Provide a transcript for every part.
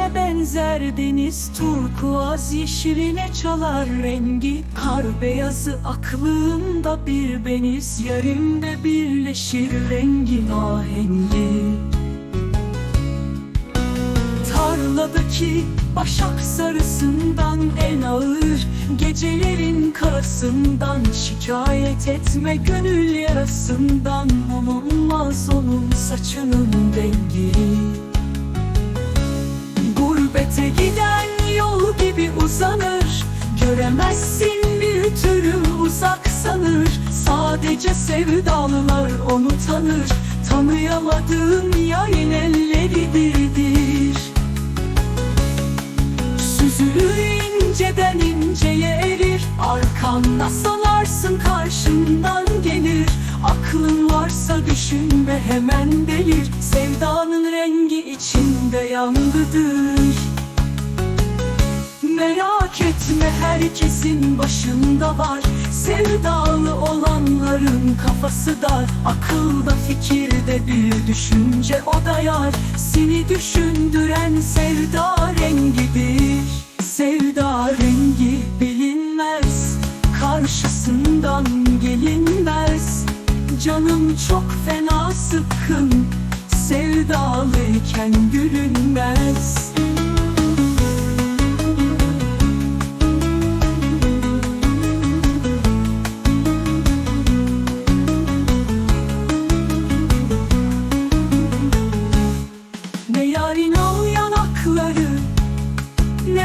gözüne benzer deniz turkuaz yeşiline çalar rengi. Kar beyazı aklımda bir beniz Yarimde birleşir rengin ahengi Tarladaki başak sarısından en ağır Gecelerin karasından şikayet etme gönül yarasından Bulunmaz onun saçının dengi giden yol gibi uzanır. Göremezsin bir türlü uzak sanır. Sadece sevdalılar onu tanır. Tanıyamadığın yayın elleridir Süzülür inceden inceye erir. Arkanda sanarsın karşından gelir. Aklın varsa düşünme hemen delir. Sevdanın rengi içinde yangıdır Merak etme herkesin başında var. Sevdalı olanların kafası dar Akılda fikirde bir düşünce o da yar. Seni düşündüren sevda rengidir. Sevda rengi bilinmez Karşısından gelinmez. Canım çok fena sıkkın Sevdalıyken gülünmez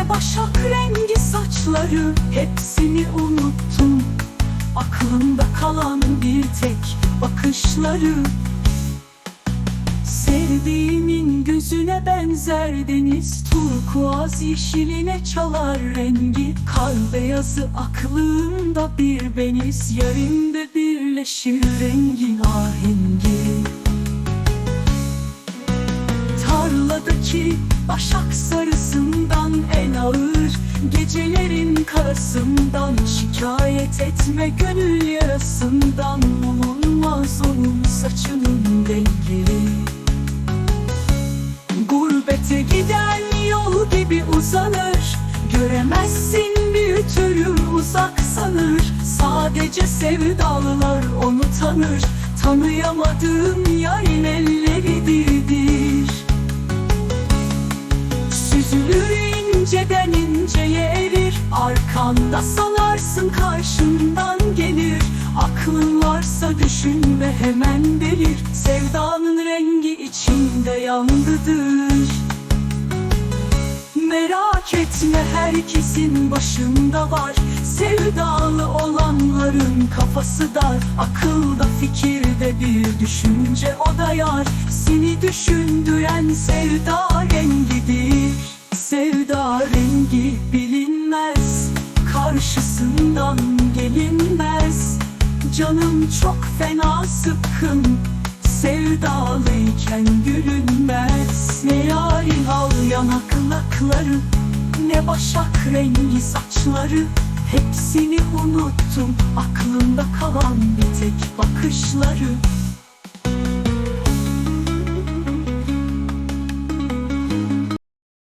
Başak rengi saçları Hepsini unuttum. Aklımda kalan bir tek bakışları. Sevdiğimin gözüne benzer deniz Turkuaz yeşiline çalar rengi. Kar beyazı aklımda bir beniz Yarimde birleşir rengin ahengi. Tarladaki başak sarısından en ağır Gecelerin karasından şikayet etme gönül yarasından Bulunmaz onun saçının dengi Gurbete giden yol gibi uzanır Göremezsin bir türlü uzak sanır. Sadece sevdalılar onu tanır Tanıyamadığın yarın elleridir Süzülür inceden inceye erir. Arkanda salarsın karşından gelir. Aklın varsa düşünme hemen delir. Sevdanın rengi içinde yangıdır Merak etme herkesin başında var. Sevdalı olanların kafası dar. Akılda fikirde bir düşünce o da yar. Seni düşündüren sevda Karşısından gelinmez. Canım çok fena sıkkın. Sevdalıyken gülünmez. Ne yarin al yanaklıkları Ne başak rengi saçları. Hepsini unuttum Aklımda kalan bir tek bakışları